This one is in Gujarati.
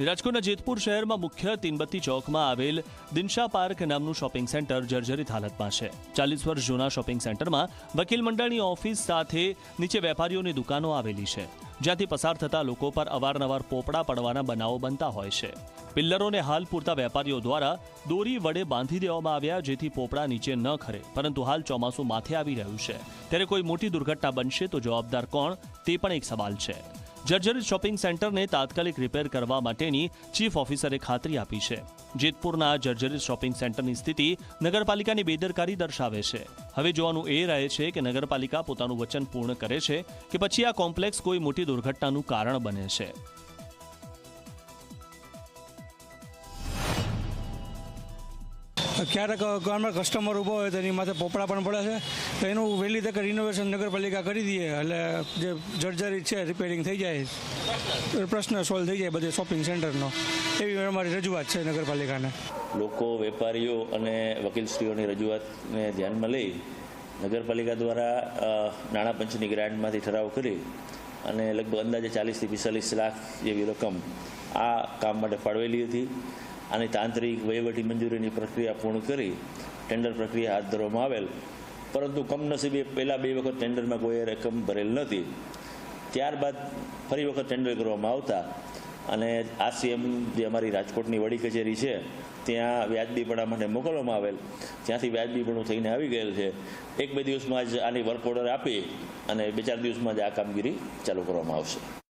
રાજકોટના જેતપુર શહેરમાં મુખ્ય તીનબત્તી ચોકમાં આવેલ દિનશા પાર્ક નામનું શોપિંગ સેન્ટર જર્જરિત હાલતમાં છે. ચાલીસ વર્ષ જૂના શોપિંગ સેન્ટરમાં વકીલ મંડળની ઓફિસ સાથે નીચે વેપારીઓની દુકાનો આવેલી છે. જ્યાંથી પસાર થતા લોકો પર અવારનવાર પોપડા પડવાના બનાવો બનતા હોય છે. પિલ્લરોને હાલ પૂરતા વેપારીઓ દ્વારા દોરી વડે બાંધી દેવામાં આવ્યા જેથી પોપડા નીચે ન ખરે. પરંતુ હાલ ચોમાસું માથે આવી રહ્યું છે. ત્યારે કોઈ મોટી દુર્ઘટના બનશે તો જવાબદાર કોણ? તે પણ એક સવાલ છે. જર્જરિત શોપિંગ સેન્ટરને તાત્કાલિક રિપેર કરવા માટેની ચીફ ઓફિસરે ખાતરી આપી છે. જેતપુરના જર્જરિત શોપિંગ સેન્ટરની સ્થિતિ નગરપાલિકાની બેદરકારી દર્શાવે છે. હવે જોવાનું એ રહે છે કે નગરપાલિકા પોતાનું વચન પૂર્ણ કરે છે કે પછી આ કોમ્પ્લેક્સ કોઈ મોટી દુર્ઘટનાનું કારણ બને છે. ક્યારેક ગામમાં કસ્ટમર ઊભો હોય તો એની માથે પોપડા પણ પડે છે. તો એનું વહેલી તકે રિનોવેશન નગરપાલિકા કરી દઈએ. એટલે જે જર્જરિત છે રિપેરિંગ થઈ જાય. પ્રશ્ન સોલ્વ થઈ જાય બધે શોપિંગ સેન્ટરનો એવી અમારી રજૂઆત છે નગરપાલિકાને. લોકો, વેપારીઓ અને વકીલશ્રીઓની રજૂઆતને ધ્યાનમાં લઈ નગરપાલિકા દ્વારા નાણાં પંચની ગ્રાન્ટમાંથી ઠરાવ કરી અને લગભગ અંદાજે ચાલીસથી પિસ્તાલીસ લાખ જેવી રકમ આ કામ માટે ફાળવેલી હતી. આની તાંત્રિક વહીવટી મંજૂરીની પ્રક્રિયા પૂર્ણ કરી ટેન્ડર પ્રક્રિયા હાથ ધરવામાં આવેલ. પરંતુ કમનસીબે પહેલાં બે વખત ટેન્ડરમાં કોઈ રકમ ભરેલ નથી. ત્યારબાદ ફરી વખત ટેન્ડર કરવામાં આવતા અને આ સીએમ જે અમારી રાજકોટની વડી કચેરી છે, ત્યાં વ્યાજબીપણા માટે મોકલવામાં આવેલ. ત્યાંથી વ્યાજબીપણું થઈને આવી ગયેલ છે. એક બે દિવસમાં જ આની વર્ક ઓર્ડર આપી અને બે ચાર દિવસમાં જ આ કામગીરી ચાલુ કરવામાં આવશે.